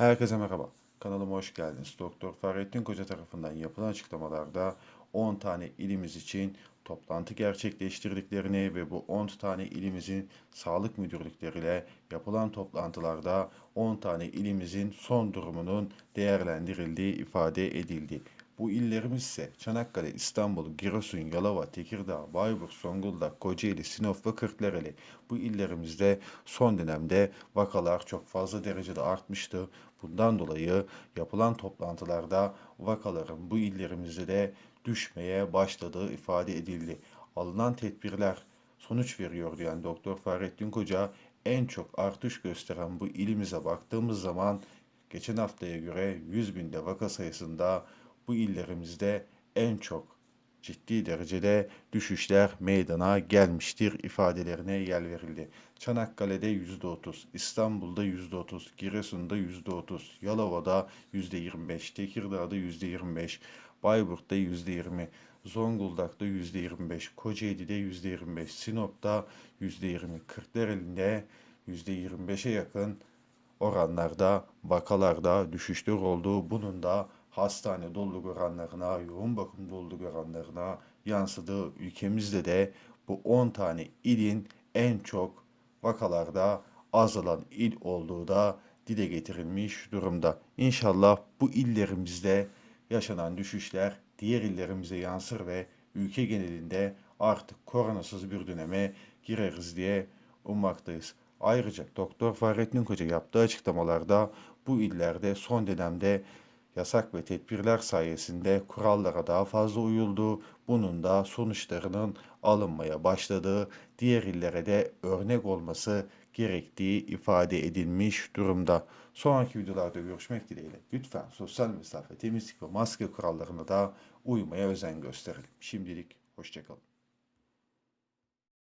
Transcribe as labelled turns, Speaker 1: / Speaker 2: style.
Speaker 1: Herkese merhaba. Kanalıma hoş geldiniz. Doktor Fahrettin Koca tarafından yapılan açıklamalarda 10 tane ilimiz için toplantı gerçekleştirdiklerini ve bu 10 tane ilimizin sağlık müdürlükleriyle yapılan toplantılarda 10 tane ilimizin son durumunun değerlendirildiği ifade edildi. Bu illerimiz ise Çanakkale, İstanbul, Giresun, Yalova, Tekirdağ, Bayburt, Zonguldak, Kocaeli, Sinop ve Kırklareli. Bu illerimizde son dönemde vakalar çok fazla derecede artmıştı. Bundan dolayı yapılan toplantılarda vakaların bu illerimizde de düşmeye başladığı ifade edildi. Alınan tedbirler sonuç veriyor diyen Doktor Fahrettin Koca en çok artış gösteren bu ilimize baktığımız zaman geçen haftaya göre 100 binde vaka sayısında bu illerimizde en çok ciddi derecede düşüşler meydana gelmiştir ifadelerine yer verildi. Çanakkale'de %30, İstanbul'da %30, Giresun'da %30, Yalova'da %25, Tekirdağ'da %25, Bayburt'ta %20, Zonguldak'ta %25, Kocaeli'de %25, Sinop'ta %20, Kırklareli'nde %25'e yakın oranlarda vakalarda düşüşler olduğu bunun da hastane doluluk oranlarına, yoğun bakım doluluk oranlarına yansıdığı ülkemizde de bu 10 tane ilin en çok vakalarda azalan il olduğu da dile getirilmiş durumda. İnşallah bu illerimizde yaşanan düşüşler diğer illerimize yansır ve ülke genelinde artık koronasız bir döneme gireriz diye ummaktayız. Ayrıca Doktor Fahrettin Koca yaptığı açıklamalarda bu illerde son dönemde yasak ve tedbirler sayesinde kurallara daha fazla uyuldu. Bunun da sonuçlarının alınmaya başladığı, diğer illere de örnek olması gerektiği ifade edilmiş durumda. Sonraki videolarda görüşmek dileğiyle. Lütfen sosyal mesafe, temizlik ve maske kurallarına da uymaya özen gösterelim. Şimdilik hoşçakalın.